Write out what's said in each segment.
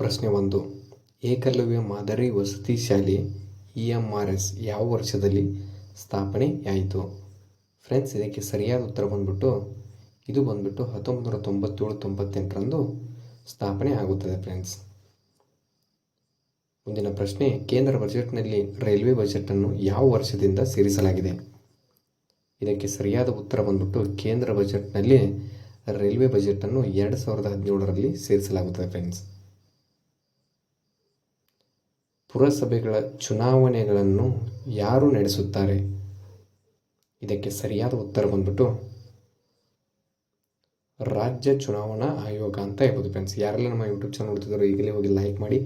ಪ್ರಶ್ನೆ ಒಂದು. ಏಕಲವ್ಯ ಮಾದರಿ ವಸತಿ ಶಾಲೆ ಇ ಎಂ ಆರ್ ಎಸ್ ಯಾವ ವರ್ಷದಲ್ಲಿ ಸ್ಥಾಪನೆಯಾಯಿತು? ಫ್ರೆಂಡ್ಸ್, ಇದಕ್ಕೆ ಸರಿಯಾದ ಉತ್ತರ ಬಂದ್ಬಿಟ್ಟು, ಇದು ಬಂದ್ಬಿಟ್ಟು ಹತ್ತೊಂಬತ್ತು ನೂರ ತೊಂಬತ್ತೇಳು ತೊಂಬತ್ತೆಂಟರಂದು ಸ್ಥಾಪನೆ ಆಗುತ್ತದೆ ಫ್ರೆಂಡ್ಸ್. ಮುಂದಿನ ಪ್ರಶ್ನೆ, ಕೇಂದ್ರ ಬಜೆಟ್ನಲ್ಲಿ ರೈಲ್ವೆ ಬಜೆಟನ್ನು ಯಾವ ವರ್ಷದಿಂದ ಸೇರಿಸಲಾಗಿದೆ? ಇದಕ್ಕೆ ಸರಿಯಾದ ಉತ್ತರ ಬಂದ್ಬಿಟ್ಟು, ಕೇಂದ್ರ ಬಜೆಟ್ನಲ್ಲಿ ರೈಲ್ವೆ ಬಜೆಟನ್ನು ಎರಡು ಸಾವಿರದ ಹದಿನೇಳರಲ್ಲಿ ಸೇರಿಸಲಾಗುತ್ತದೆ ಫ್ರೆಂಡ್ಸ್. ಪುರಸಭೆಗಳ ಚುನಾವಣೆಗಳನ್ನು ಯಾರು ನಡೆಸುತ್ತಾರೆ? ಇದಕ್ಕೆ ಸರಿಯಾದ ಉತ್ತರ ಬಂದ್ಬಿಟ್ಟು ರಾಜ್ಯ ಚುನಾವಣಾ ಆಯೋಗ ಅಂತ ಹೇಳ್ಬೋದು ಫ್ರೆಂಡ್ಸ್ ಯಾರೆಲ್ಲ ನಮ್ಮ ಯೂಟ್ಯೂಬ್ ಚಾನಲ್ ನೋಡ್ತಿದ್ದಾರೋ ಈಗಲೇ ಹೋಗಿ ಲೈಕ್ ಮಾಡಿ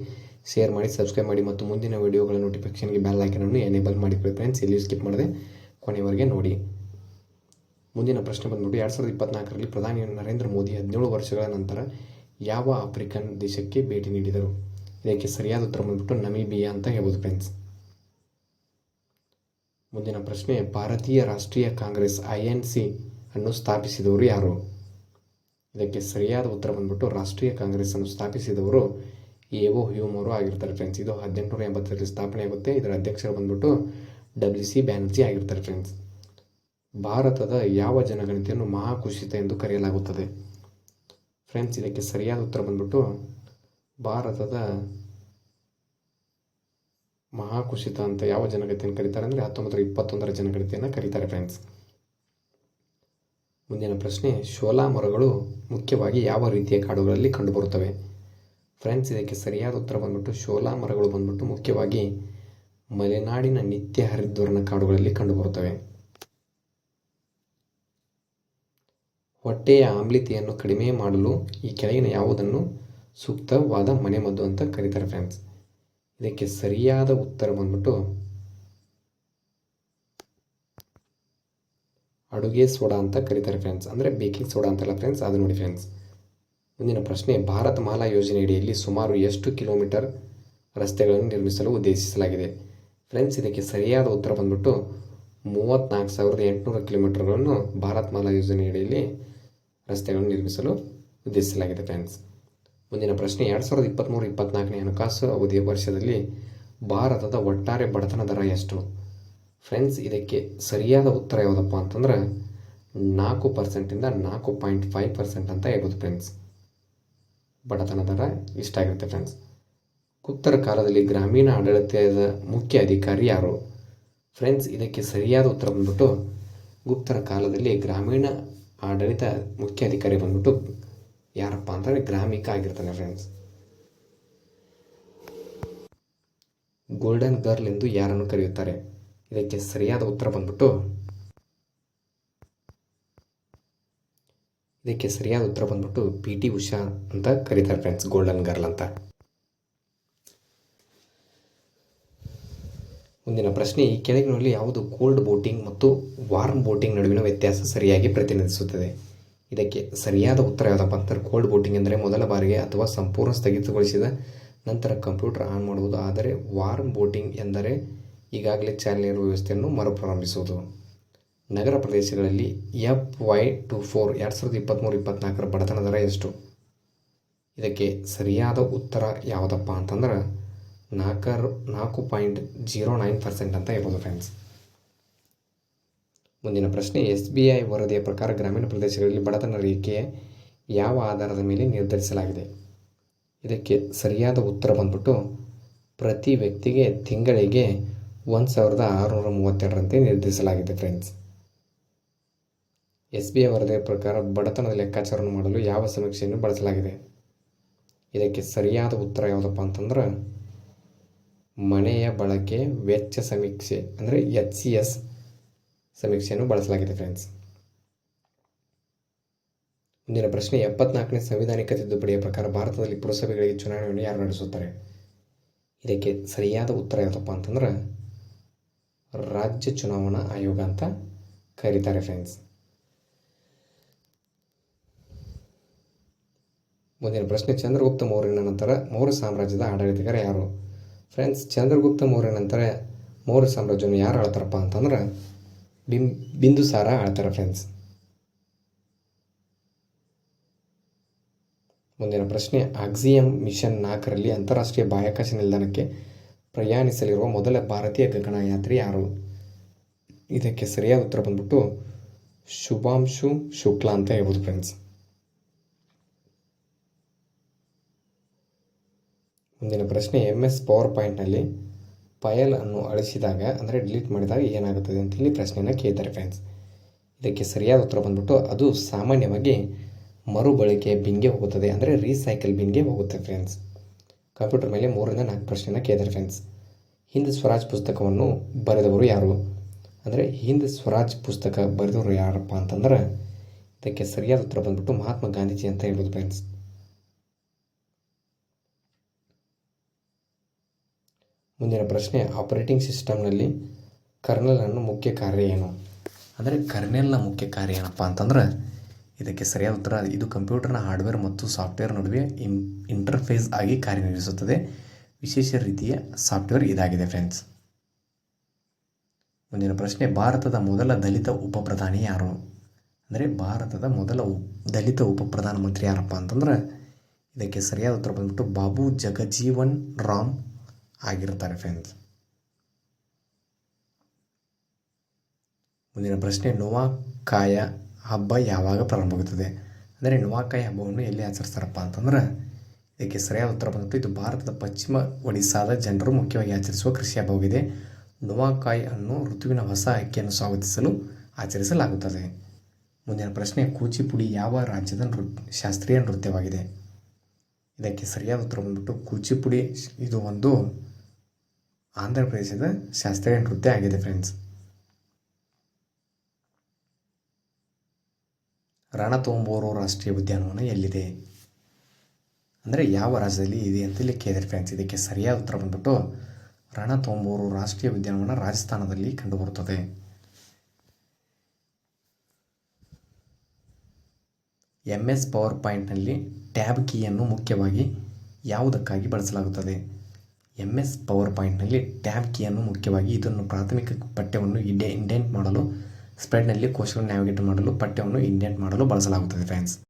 ಶೇರ್ ಮಾಡಿ ಸಬ್ಸ್ಕ್ರೈಬ್ ಮಾಡಿ ಮತ್ತು ಮುಂದಿನ ವೀಡಿಯೋಗಳ ನೋಟಿಫಿಕೇಷನ್ಗೆ ಬೆಲ್ ಐಕನನ್ನು ಎನೇಬಲ್ ಮಾಡಿ ಫ್ರೆಂಡ್ಸ್ ಇಲ್ಲಿ ಸ್ಕಿಪ್ ಮಾಡದೆ ಕೊನೆಯವರೆಗೆ ನೋಡಿ. ಮುಂದಿನ ಪ್ರಶ್ನೆ ಬಂದ್ಬಿಟ್ಟು ಎರಡು ಸಾವಿರದ ಇಪ್ಪತ್ನಾಲ್ಕರಲ್ಲಿ ಪ್ರಧಾನಿ ನರೇಂದ್ರ ಮೋದಿ ಹದಿನೇಳು ವರ್ಷಗಳ ನಂತರ ಯಾವ ಆಫ್ರಿಕನ್ ದೇಶಕ್ಕೆ ಭೇಟಿ ನೀಡಿದರು? ಇದಕ್ಕೆ ಸರಿಯಾದ ಉತ್ತರ ಬಂದ್ಬಿಟ್ಟು ನಮೀಬಿಯಾ ಅಂತ ಹೇಳ್ಬೋದು ಫ್ರೆಂಡ್ಸ್ ಮುಂದಿನ ಪ್ರಶ್ನೆ, ಭಾರತೀಯ ರಾಷ್ಟ್ರೀಯ ಕಾಂಗ್ರೆಸ್ ಐ ಎನ್ ಸಿ ಅನ್ನು ಸ್ಥಾಪಿಸಿದವರು ಯಾರು? ಇದಕ್ಕೆ ಸರಿಯಾದ ಉತ್ತರ ಬಂದ್ಬಿಟ್ಟು ರಾಷ್ಟ್ರೀಯ ಕಾಂಗ್ರೆಸ್ ಅನ್ನು ಸ್ಥಾಪಿಸಿದವರು ಎವೋ ಹ್ಯೂಮ್ ಅವರು ಆಗಿರ್ತಾರೆ ಫ್ರೆಂಡ್ಸ್ ಇದು ಹದಿನೆಂಟುನೂರ ಎಂಬತ್ತರಲ್ಲಿ ಸ್ಥಾಪನೆ ಆಗುತ್ತೆ. ಇದರ ಅಧ್ಯಕ್ಷರು ಬಂದ್ಬಿಟ್ಟು ಡಬ್ಲ್ಯೂ ಸಿ ಬ್ಯಾನರ್ಜಿ ಆಗಿರ್ತಾರೆ ಫ್ರೆಂಡ್ಸ್ ಭಾರತದ ಯಾವ ಜನಗಣತಿಯನ್ನು ಮಹಾಕುಸಿತ ಎಂದು ಕರೆಯಲಾಗುತ್ತದೆ? ಫ್ರೆಂಡ್ಸ್ ಇದಕ್ಕೆ ಸರಿಯಾದ ಉತ್ತರ ಬಂದ್ಬಿಟ್ಟು ಭಾರತದ ಮಹಾಕುಶಿತ ಅಂತ ಯಾವ ಜನಗಣತಿಯನ್ನು ಕರೀತಾರೆ ಅಂದರೆ ಹತ್ತೊಂಬತ್ತರ ಇಪ್ಪತ್ತೊಂದರ ಜನಗಣತಿಯನ್ನು ಕರೀತಾರೆ ಫ್ರೆಂಡ್ಸ್ ಮುಂದಿನ ಪ್ರಶ್ನೆ, ಶೋಲಾ ಮರಗಳು ಮುಖ್ಯವಾಗಿ ಯಾವ ರೀತಿಯ ಕಾಡುಗಳಲ್ಲಿ ಕಂಡುಬರುತ್ತವೆ? ಫ್ರೆಂಡ್ಸ್ ಇದಕ್ಕೆ ಸರಿಯಾದ ಉತ್ತರ ಬಂದ್ಬಿಟ್ಟು ಶೋಲಾ ಮರಗಳು ಬಂದ್ಬಿಟ್ಟು ಮುಖ್ಯವಾಗಿ ಮಲೆನಾಡಿನ ನಿತ್ಯ ಹರಿದ್ವರ್ಣ ಕಾಡುಗಳಲ್ಲಿ ಕಂಡುಬರುತ್ತವೆ. ಹೊಟ್ಟೆಯ ಆಮ್ಲತೆಯನ್ನು ಕಡಿಮೆ ಮಾಡಲು ಈ ಕೆಳಗಿನ ಯಾವುದನ್ನು ಸೂಕ್ತವಾದ ಮನೆಮದ್ದು ಅಂತ ಕರೀತಾರೆ ಫ್ರೆಂಡ್ಸ್ ಇದಕ್ಕೆ ಸರಿಯಾದ ಉತ್ತರ ಬಂದ್ಬಿಟ್ಟು, ಅಡುಗೆ ಸೋಡಾ ಅಂತ ಕರೀತಾರೆ ಫ್ರೆಂಡ್ಸ್ ಅಂದರೆ ಬೇಕಿಂಗ್ ಸೋಡಾ ಅಂತಲ್ಲ ಫ್ರೆಂಡ್ಸ್ ಅದು ನೋಡಿ ಫ್ರೆಂಡ್ಸ್ ಮುಂದಿನ ಪ್ರಶ್ನೆ, ಭಾರತ್ ಮಾಲಾ ಯೋಜನೆಯಡಿಯಲ್ಲಿ ಸುಮಾರು ಎಷ್ಟು ಕಿಲೋಮೀಟರ್ ರಸ್ತೆಗಳನ್ನು ನಿರ್ಮಿಸಲು ಉದ್ದೇಶಿಸಲಾಗಿದೆ? ಫ್ರೆಂಡ್ಸ್ ಇದಕ್ಕೆ ಸರಿಯಾದ ಉತ್ತರ ಬಂದ್ಬಿಟ್ಟು ಮೂವತ್ತ್ನಾಲ್ಕು ಸಾವಿರದ ಎಂಟುನೂರು ಕಿಲೋಮೀಟರ್ಗಳನ್ನು ಭಾರತ್ ಮಾಲಾ ಯೋಜನೆಯಡಿಯಲ್ಲಿ ರಸ್ತೆಗಳನ್ನು ನಿರ್ಮಿಸಲು ಉದ್ದೇಶಿಸಲಾಗಿದೆ ಫ್ರೆಂಡ್ಸ್ ಮುಂದಿನ ಪ್ರಶ್ನೆ ಎರಡು ಸಾವಿರದ ಇಪ್ಪತ್ತ್ಮೂರು ಇಪ್ಪತ್ತ್ನಾಲ್ಕನೇ ಹಣಕಾಸು ಅವಧಿಯ ವರ್ಷದಲ್ಲಿ ಭಾರತದ ಒಟ್ಟಾರೆ ಬಡತನ ದರ ಎಷ್ಟು? ಫ್ರೆಂಡ್ಸ್, ಇದಕ್ಕೆ ಸರಿಯಾದ ಉತ್ತರ ಯಾವುದಪ್ಪ ಅಂತಂದ್ರೆ ನಾಲ್ಕು ಪರ್ಸೆಂಟಿಂದ ನಾಲ್ಕು ಪಾಯಿಂಟ್ ಫೈವ್ ಪರ್ಸೆಂಟ್ ಅಂತ ಹೇಳ್ಬೋದು ಫ್ರೆಂಡ್ಸ್. ಬಡತನ ದರ ಇಷ್ಟಾಗಿರುತ್ತೆ ಫ್ರೆಂಡ್ಸ್? ಉತ್ತರ ಕಾಲದಲ್ಲಿ ಗ್ರಾಮೀಣ ಆಡಳಿತದ ಮುಖ್ಯ ಅಧಿಕಾರಿ ಯಾರು? ಫ್ರೆಂಡ್ಸ್, ಇದಕ್ಕೆ ಸರಿಯಾದ ಉತ್ತರ ಬಂದ್ಬಿಟ್ಟು ಗುಪ್ತರ ಕಾಲದಲ್ಲಿ ಗ್ರಾಮೀಣ ಆಡಳಿತ ಮುಖ್ಯ ಅಧಿಕಾರಿ ಬಂದ್ಬಿಟ್ಟು ಯಾರಪ್ಪ ಅಂತಂದರೆ ಗ್ರಾಮಿಕ ಆಗಿರ್ತಾನೆ ಫ್ರೆಂಡ್ಸ್ ಗೋಲ್ಡನ್ ಗರ್ಲ್ ಎಂದು ಯಾರನ್ನು ಕರೆಯುತ್ತಾರೆ? ಇದಕ್ಕೆ ಸರಿಯಾದ ಉತ್ತರ ಬಂದ್ಬಿಟ್ಟು, ಇದಕ್ಕೆ ಸರಿಯಾದ ಉತ್ತರ ಬಂದ್ಬಿಟ್ಟು ಪಿ ಟಿ ಉಷಾ ಅಂತ ಕರೀತಾರೆ ಫ್ರೆಂಡ್ಸ್ ಗೋಲ್ಡನ್ ಗರ್ಲ್ ಅಂತ. ಮುಂದಿನ ಪ್ರಶ್ನೆ, ಈ ಕೆಳಗಿನಲ್ಲಿ ಯಾವುದು ಕೋಲ್ಡ್ ಬೋಟಿಂಗ್ ಮತ್ತು ವಾರ್ಮ್ ಬೋಟಿಂಗ್ ನಡುವಿನ ವ್ಯತ್ಯಾಸ ಸರಿಯಾಗಿ ಪ್ರತಿನಿಧಿಸುತ್ತದೆ? ಇದಕ್ಕೆ ಸರಿಯಾದ ಉತ್ತರ ಯಾವುದಪ್ಪ ಅಂತಾರೆ ಕೋಲ್ಡ್ ಬೋಟಿಂಗ್ ಎಂದರೆ ಮೊದಲ ಬಾರಿಗೆ ಅಥವಾ ಸಂಪೂರ್ಣ ಸ್ಥಗಿತಗೊಳಿಸಿದ ನಂತರ ಕಂಪ್ಯೂಟರ್ ಆನ್ ಮಾಡುವುದು, ಆದರೆ ವಾರ್ಮ್ ಬೋಟಿಂಗ್ ಎಂದರೆ ಈಗಾಗಲೇ ಚಾಲನೆ ಇರುವ ವ್ಯವಸ್ಥೆಯನ್ನು ಮರುಪ್ರಾರಂಭಿಸುವುದು. ನಗರ ಪ್ರದೇಶಗಳಲ್ಲಿ ಎಫ್ ವೈ ಟು ಫೋರ್ ಎರಡು ಸಾವಿರದ ಇಪ್ಪತ್ತ್ಮೂರು ಇಪ್ಪತ್ತ್ನಾಲ್ಕರ ಬಡತನ ದರ ಎಷ್ಟು? ಇದಕ್ಕೆ ಸರಿಯಾದ ಉತ್ತರ ಯಾವುದಪ್ಪ ಅಂತಂದ್ರೆ ನಾಲ್ಕರು ನಾಲ್ಕು ಪಾಯಿಂಟ್ ಜೀರೋ ನೈನ್ ಪರ್ಸೆಂಟ್ ಅಂತ ಹೇಳ್ಬೋದು ಫ್ರೆಂಡ್ಸ್ ಮುಂದಿನ ಪ್ರಶ್ನೆ, ಎಸ್ ಬಿ ಐ ವರದಿಯ ಪ್ರಕಾರ ಗ್ರಾಮೀಣ ಪ್ರದೇಶಗಳಲ್ಲಿ ಬಡತನ ರೇಖೆಯ ಯಾವ ಆಧಾರದ ಮೇಲೆ ನಿರ್ಧರಿಸಲಾಗಿದೆ? ಇದಕ್ಕೆ ಸರಿಯಾದ ಉತ್ತರ ಬಂದ್ಬಿಟ್ಟು, ಪ್ರತಿ ವ್ಯಕ್ತಿಗೆ ತಿಂಗಳಿಗೆ ಒಂದು ಸಾವಿರದ ಆರುನೂರ ಮೂವತ್ತೆರಡರಂತೆ ನಿರ್ಧರಿಸಲಾಗಿದೆ ಫ್ರೆಂಡ್ಸ್ ಎಸ್ ಬಿ ಐ ವರದಿಯ ಪ್ರಕಾರ ಬಡತನದ ಲೆಕ್ಕಾಚಾರವನ್ನು ಮಾಡಲು ಯಾವ ಸಮೀಕ್ಷೆಯನ್ನು ಬಳಸಲಾಗಿದೆ? ಇದಕ್ಕೆ ಸರಿಯಾದ ಉತ್ತರ ಯಾವುದಪ್ಪ ಅಂತಂದ್ರೆ, ಮನೆಯ ಬಳಕೆ ವೆಚ್ಚ ಸಮೀಕ್ಷೆ, ಅಂದರೆ ಎಚ್ ಸಿ ಎಸ್ ಸಮೀಕ್ಷೆಯನ್ನು ಬಳಸಲಾಗಿದೆ ಫ್ರೆಂಡ್ಸ್ ಮುಂದಿನ ಪ್ರಶ್ನೆ, ಎಪ್ಪತ್ನಾಲ್ಕನೇ ಸಂವಿಧಾನಿಕ ತಿದ್ದುಪಡಿಯ ಪ್ರಕಾರ ಭಾರತದಲ್ಲಿ ಪುರಸಭೆಗಳಿಗೆ ಚುನಾವಣೆಯನ್ನು ಯಾರು ನಡೆಸುತ್ತಾರೆ? ಇದಕ್ಕೆ ಸರಿಯಾದ ಉತ್ತರ ಯಾವುದಪ್ಪ ಅಂತಂದ್ರೆ, ರಾಜ್ಯ ಚುನಾವಣಾ ಆಯೋಗ ಅಂತ ಕರೀತಾರೆ ಫ್ರೆಂಡ್ಸ್ ಮುಂದಿನ ಪ್ರಶ್ನೆ, ಚಂದ್ರಗುಪ್ತ ಮೌರ್ಯನ ನಂತರ ಮೌರ್ಯ ಸಾಮ್ರಾಜ್ಯದ ಆಡಳಿತಗಾರ ಯಾರು? ಫ್ರೆಂಡ್ಸ್ ಚಂದ್ರಗುಪ್ತ ಮೌರ್ಯ ನಂತರ ಮೌರ್ಯ ಸಾಮ್ರಾಜ್ಯವನ್ನು ಯಾರು ಆಳ್ತಾರಪ್ಪ ಅಂತಂದ್ರೆ ಬಿಂ ಬಿಂದುಸಾರ ಆಳ್ತಾರೆ ಫ್ರೆಂಡ್ಸ್ ಮುಂದಿನ ಪ್ರಶ್ನೆ ಆಕ್ಸಿಯಂ ಮಿಷನ್ ನಾಲ್ಕರಲ್ಲಿ ಅಂತಾರಾಷ್ಟ್ರೀಯ ಬಾಹ್ಯಾಕಾಶ ನಿಲ್ದಾಣಕ್ಕೆ ಪ್ರಯಾಣಿಸಲಿರುವ ಮೊದಲ ಭಾರತೀಯ ಗಗನಯಾತ್ರಿ ಯಾರು? ಇದಕ್ಕೆ ಸರಿಯಾದ ಉತ್ತರ ಬಂದ್ಬಿಟ್ಟು ಶುಭಾಂಶು ಶುಕ್ಲಾ ಅಂತ ಹೇಳ್ಬೋದು ಫ್ರೆಂಡ್ಸ್ ಮುಂದಿನ ಪ್ರಶ್ನೆ ಎಂ ಎಸ್ ಪವರ್ ಪಾಯಿಂಟ್ನಲ್ಲಿ ಫೈಲ್ ಅನ್ನು ಅಳಿಸಿದಾಗ, ಅಂದರೆ ಡಿಲೀಟ್ ಮಾಡಿದಾಗ ಏನಾಗುತ್ತದೆ ಅಂತೇಳಿ ಪ್ರಶ್ನೆಯನ್ನು ಕೇಳ್ತಾರೆ ಫ್ರೆಂಡ್ಸ್ ಇದಕ್ಕೆ ಸರಿಯಾದ ಉತ್ತರ ಬಂದ್ಬಿಟ್ಟು, ಅದು ಸಾಮಾನ್ಯವಾಗಿ ಮರುಬಳಕೆ ಬಿನ್ಗೆ ಹೋಗುತ್ತದೆ, ಅಂದರೆ ರೀಸೈಕಲ್ ಬಿನ್ಗೆ ಹೋಗುತ್ತೆ ಫ್ರೆಂಡ್ಸ್ ಕಂಪ್ಯೂಟರ್ ಮೇಲೆ ಮೂರರಿಂದ ನಾಲ್ಕು ಪ್ರಶ್ನೆಯನ್ನು ಕೇಳಿದ್ದಾರೆ ಫ್ರೆಂಡ್ಸ್ ಹಿಂದ್ ಸ್ವರಾಜ್ ಪುಸ್ತಕವನ್ನು ಬರೆದವರು ಯಾರು? ಅಂದರೆ ಹಿಂದ್ ಸ್ವರಾಜ್ ಪುಸ್ತಕ ಬರೆದವರು ಯಾರಪ್ಪ ಅಂತಂದ್ರೆ, ಇದಕ್ಕೆ ಸರಿಯಾದ ಉತ್ತರ ಬಂದ್ಬಿಟ್ಟು ಮಹಾತ್ಮ ಗಾಂಧೀಜಿ ಅಂತ ಹೇಳ್ಬೋದು ಫ್ರೆಂಡ್ಸ್ ಮುಂದಿನ ಪ್ರಶ್ನೆ ಆಪರೇಟಿಂಗ್ ಸಿಸ್ಟಮ್ನಲ್ಲಿ ಕರ್ನಲನ್ನು ಮುಖ್ಯ ಕಾರ್ಯ ಏನು? ಅಂದರೆ ಕರ್ನೆಲ್ನ ಮುಖ್ಯ ಕಾರ್ಯ ಏನಪ್ಪ ಅಂತಂದ್ರೆ ಇದಕ್ಕೆ ಸರಿಯಾದ ಉತ್ತರ, ಇದು ಕಂಪ್ಯೂಟರ್ನ ಹಾರ್ಡ್ವೇರ್ ಮತ್ತು ಸಾಫ್ಟ್ವೇರ್ ನಡುವೆ ಇನ್ ಇಂಟರ್ಫೇಸ್ ಆಗಿ ಕಾರ್ಯನಿರ್ವಹಿಸುತ್ತದೆ. ವಿಶೇಷ ರೀತಿಯ ಸಾಫ್ಟ್ವೇರ್ ಇದಾಗಿದೆ ಫ್ರೆಂಡ್ಸ್ ಮುಂದಿನ ಪ್ರಶ್ನೆ, ಭಾರತದ ಮೊದಲ ದಲಿತ ಉಪ ಪ್ರಧಾನಿ ಯಾರು? ಅಂದರೆ ಭಾರತದ ಮೊದಲ ದಲಿತ ಉಪ ಪ್ರಧಾನಮಂತ್ರಿ ಯಾರಪ್ಪ ಅಂತಂದ್ರೆ ಇದಕ್ಕೆ ಸರಿಯಾದ ಉತ್ತರ ಬಂದ್ಬಿಟ್ಟು ಬಾಬು ಜಗಜೀವನ್ ರಾಮ್ ಆಗಿರ್ತಾರೆ ಫ್ರೆಂಡ್ಸ್ ಮುಂದಿನ ಪ್ರಶ್ನೆ, ನೋವಾಕಾಯ ಹಬ್ಬ ಯಾವಾಗ ಪ್ರಾರಂಭವಾಗುತ್ತದೆ? ಅಂದರೆ ನೋವಾಕಾಯ ಹಬ್ಬವನ್ನು ಎಲ್ಲಿ ಆಚರಿಸ್ತಾರಪ್ಪ ಅಂತಂದ್ರೆ, ಇದಕ್ಕೆ ಸರಿಯಾದ ಉತ್ತರ ಬಂದಿತ್ತು ಇದು ಭಾರತದ ಪಶ್ಚಿಮ ಒಡಿಸ್ಸಾದ ಜನರು ಮುಖ್ಯವಾಗಿ ಆಚರಿಸುವ ಕೃಷಿ ಹಬ್ಬವಾಗಿದೆ. ನೋವಾಕಾಯಿ ಅನ್ನು ಋತುವಿನ ಹೊಸ ಅಕ್ಕಿಯನ್ನು ಸ್ವಾಗತಿಸಲು ಆಚರಿಸಲಾಗುತ್ತದೆ. ಮುಂದಿನ ಪ್ರಶ್ನೆ, ಕೂಚಿಪುಡಿ ಯಾವ ರಾಜ್ಯದ ನೃ, ಶಾಸ್ತ್ರೀಯ ನೃತ್ಯವಾಗಿದೆ? ಇದಕ್ಕೆ ಸರಿಯಾದ ಉತ್ತರ ಬಂದ್ಬಿಟ್ಟು ಕೂಚಿಪುಡಿ, ಇದು ಒಂದು ಆಂಧ್ರ ಪ್ರದೇಶದ ಶಾಸ್ತ್ರೀಯ ನೃತ್ಯ ಆಗಿದೆ ಫ್ರೆಂಡ್ಸ್ ರಣತೋಂಬೂರು ರಾಷ್ಟ್ರೀಯ ಉದ್ಯಾನವನ ಎಲ್ಲಿದೆ? ಅಂದರೆ ಯಾವ ರಾಜ್ಯದಲ್ಲಿ ಇದೆ ಅಂತ ಇಲ್ಲಿ ಕೇಳಿದ್ರೆ ಫ್ರೆಂಡ್ಸ್ ಇದಕ್ಕೆ ಸರಿಯಾದ ಉತ್ತರ ಬಂದ್ಬಿಟ್ಟು ರಣತೋಂಬೂರು ರಾಷ್ಟ್ರೀಯ ಉದ್ಯಾನವನ ರಾಜಸ್ಥಾನದಲ್ಲಿ ಕಂಡುಬರುತ್ತದೆ. ಎಂ ಎಸ್ ಪವರ್ ಪಾಯಿಂಟ್ನಲ್ಲಿ ಟ್ಯಾಬ್ ಕೀಯನ್ನು ಮುಖ್ಯವಾಗಿ ಯಾವುದಕ್ಕಾಗಿ ಬಳಸಲಾಗುತ್ತದೆ? ಎಂ ಎಸ್ ಪವರ್ ಪಾಯಿಂಟ್ನಲ್ಲಿ ಟ್ಯಾಬ್ ಕೀಯನ್ನು ಮುಖ್ಯವಾಗಿ ಇದನ್ನು ಪ್ರಾಥಮಿಕ ಪಠ್ಯವನ್ನು ಇಂಡೆ, ಇಂಡೆಂಟ್ ಮಾಡಲು, ಸ್ಪ್ರೆಡ್ನಲ್ಲಿ ಕೋಶವನ್ನು ನ್ಯಾವಿಗೇಟ್ ಮಾಡಲು, ಪಠ್ಯವನ್ನು ಇಂಡೆಂಟ್ ಮಾಡಲು ಬಳಸಲಾಗುತ್ತದೆ ಫ್ರೆಂಡ್ಸ್